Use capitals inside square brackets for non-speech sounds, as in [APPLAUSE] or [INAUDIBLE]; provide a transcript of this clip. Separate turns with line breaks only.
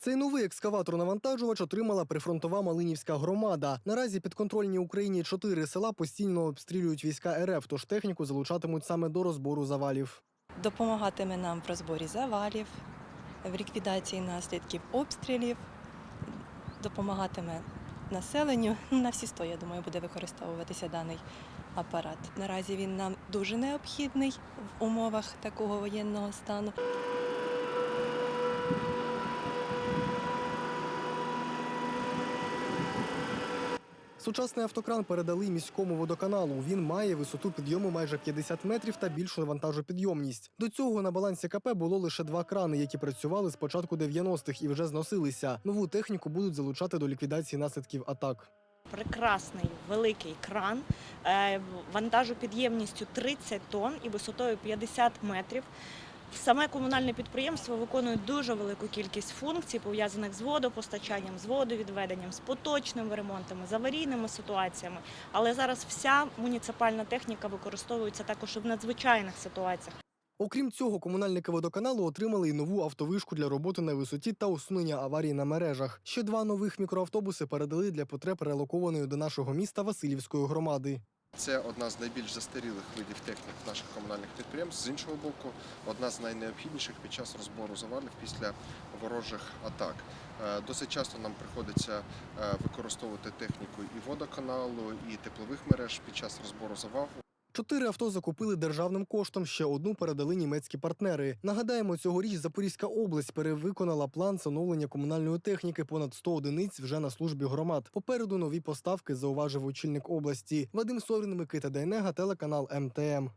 Цей новий екскаватор-навантажувач отримала прифронтова Малинівська громада. Наразі підконтрольні Україні чотири села постійно обстрілюють війська РФ, тож техніку залучатимуть саме до розбору завалів.
допомагатиме нам в розборі завалів, в ліквідації наслідків обстрілів, допомагатиме населенню. [LAUGHS] На всі сто, я думаю, буде використовуватися даний апарат. Наразі він нам дуже необхідний в умовах такого воєнного стану.
Сучасний автокран передали міському водоканалу. Він має висоту підйому майже 50 метрів та більшу вантажопідйомність. До цього на балансі КП було лише два крани, які працювали з початку 90-х і вже зносилися. Нову техніку будуть залучати до ліквідації наслідків атак.
прекрасний великий кран е, вантажопідємністю 30 тонн і висотою 50 метрів. Саме комунальне підприємство виконує дуже велику кількість функцій, пов'язаних з водопостачанням, з водовідведенням, з поточними ремонтами, з аварійними ситуаціями. Але зараз вся муніципальна техніка використовується також і в надзвичайних ситуаціях.
Окрім цього, комунальники водоканалу отримали й нову автовишку для роботи на висоті та усунення аварій на мережах. Ще два нових мікроавтобуси передали для потреб релокованої до нашого міста Васильівської громади.
Це одна з найбільш застарілих видів технік наших комунальних підприємств. З іншого боку, одна з найнеобхідніших під час розбору завалів після ворожих атак. Е, Досить часто нам приходиться е, використовувати техніку і водоканалу, і теплових мереж під час розбору завалу.
Чотири авто закупили державним коштом. Ще одну передали німецькі партнери. Нагадаємо, цьогоріч Запорізька область перевиконала план встановлення комунальної техніки. Понад 100 одиниць вже на службі громад. Попереду нові поставки зауважив очільник області. Вадим Сорін, Микита Дейнега, телеканал МТМ.